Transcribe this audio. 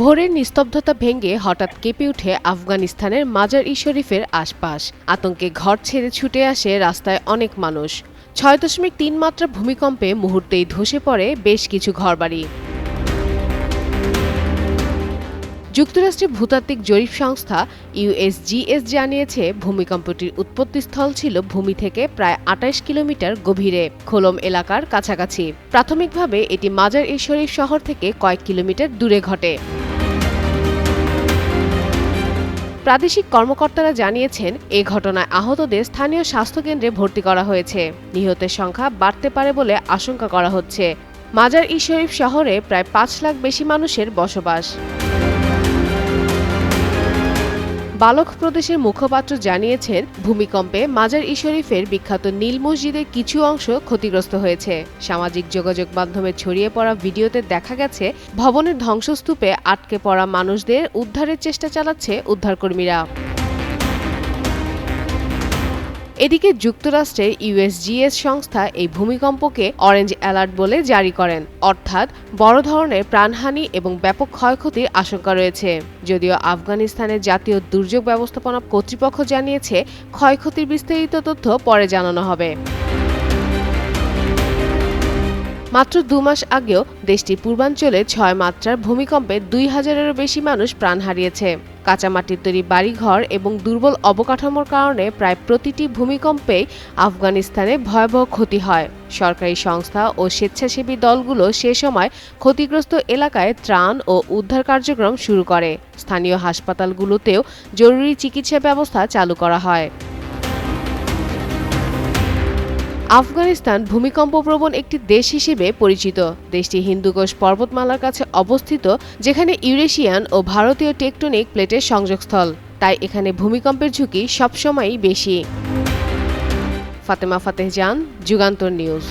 ভোরের নিস্তব্ধতা ভেঙে হঠাৎ কেঁপে উঠে আফগানিস্তানের মাজার ই শরীফের আশপাশ। আতঙ্কে ঘর ছেড়ে ছুটে আসে রাস্তায় অনেক মানুষ। ছয় দশমিক তিন মাত্রা ভূমিকম্পে মুহূর্তেই ধসে পড়ে বেশ কিছু ঘরবাড়ি। যুক্তরাষ্ট্রের ভূতাত্ত্বিক জরিপ সংস্থা ইউএসজিএস জানিয়েছে, ভূমিকম্পটির উৎপত্তিস্থল ছিল ভূমি থেকে প্রায় আটাইশ কিলোমিটার গভীরে, খোলম এলাকার কাছাকাছি। প্রাথমিকভাবে এটি মাজার শরীফ শহর থেকে কয়েক কিলোমিটার দূরে ঘটে। প্রাদেশিক কর্মকর্তারা জানিয়েছেন, এ ঘটনায় আহতদের স্থানীয় স্বাস্থ্যকেন্দ্রে ভর্তি করা হয়েছে। নিহতের সংখ্যা বাড়তে পারে বলে আশঙ্কা করা হচ্ছে। মাজার ই শরীফ শহরে প্রায় পাঁচ লাখ বেশি মানুষের বসবাস। বালক প্রদেশের মুখপাত্র জানিয়েছেন, ভূমিকম্পে মাজার ই শরীফের বিখ্যাত নীল মসজিদের কিছু অংশ ক্ষতিগ্রস্ত হয়েছে। সামাজিক যোগাযোগ মাধ্যমে ছড়িয়ে পড়া ভিডিওতে দেখা গেছে, ভবনের ধ্বংসস্তূপে আটকে পড়া মানুষদের উদ্ধারের চেষ্টা চালাচ্ছে উদ্ধারকর্মীরা। এদিকে যুক্তরাষ্ট্রের ইউএসজিএস সংস্থা এই ভূমিকম্পকে অরেঞ্জ অ্যালার্ট বলে জারি করেন। অর্থাৎ বড় ধরনের প্রাণহানি এবং ব্যাপক ক্ষয়ক্ষতির আশঙ্কা রয়েছে। যদিও আফগানিস্তানের জাতীয় দুর্যোগ ব্যবস্থাপনা কর্তৃপক্ষ জানিয়েছে, ক্ষয়ক্ষতির বিস্তারিত তথ্য পরে জানানো হবে। মাত্র দু মাস আগেও দেশটির পূর্বাঞ্চলে ছয় মাত্রার ভূমিকম্পে দুই হাজারেরও বেশি মানুষ প্রাণ হারিয়েছে। কাঁচামাটির তৈরি বাড়িঘর এবং দুর্বল অবকাঠামোর কারণে প্রায় প্রতিটি ভূমিকম্পেই আফগানিস্তানে ভয়াবহ ক্ষতি হয়। সরকারি সংস্থা ও স্বেচ্ছাসেবী দলগুলো সে সময় ক্ষতিগ্রস্ত এলাকায় ত্রাণ ও উদ্ধার কার্যক্রম শুরু করে। স্থানীয় হাসপাতালগুলোতেও জরুরি চিকিৎসা ব্যবস্থা চালু করা হয়। আফগানিস্তান ভূমিকম্পপ্রবণ একটি দেশ হিসেবে পরিচিত। দেশটি হিন্দুকোষ পর্বতমালার কাছে অবস্থিত, যেখানে ইউরেশিয়ান ও ভারতীয় টেকটনিক প্লেটের সংযোগস্থল। তাই এখানে ভূমিকম্পের ঝুঁকি সবসময়ই বেশি। ফাতেমা ফাতেহ জান, যুগান্তর নিউজ।